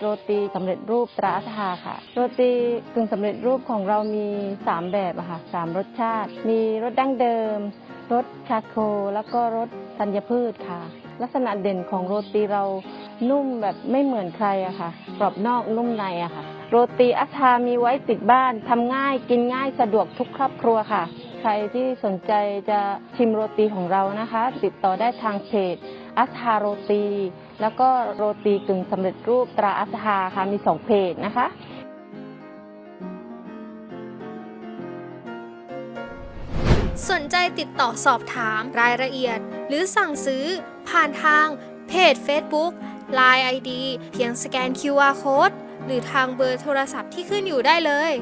โรตีสำเร็จรูปตราอัฐาค่ะ โรตีกึ่งสำเร็จรูปของเรามี 3 แบบอะค่ะสามรสชาติ มีรสดั้งเดิม รสชาโค แล้วก็รสธัญพืชค่ะ ลักษณะเด่นของโรตีเรานุ่มแบบไม่เหมือนใครอะค่ะ กรอบนอกนุ่มในอะค่ะ โรตีอัฐามีไว้ติดบ้านทำง่ายกินง่ายสะดวกทุกครอบครัวค่ะ ใครที่สนใจจะชิมโรตีของเรานะคะ ติดต่อได้ทางเพจ อัฐาโรตี แล้วก็โรตีกึ่งสำเร็จรูปตราอัฐาค่ะมีสองเพจนะคะ สนใจติดต่อสอบถามรายละเอียด หรือสั่งซื้อผ่านทางเพจ Facebook Line ID เพียงสแกน QR Code หรือทางเบอร์โทรศัพท์ที่ขึ้นอยู่ได้เลย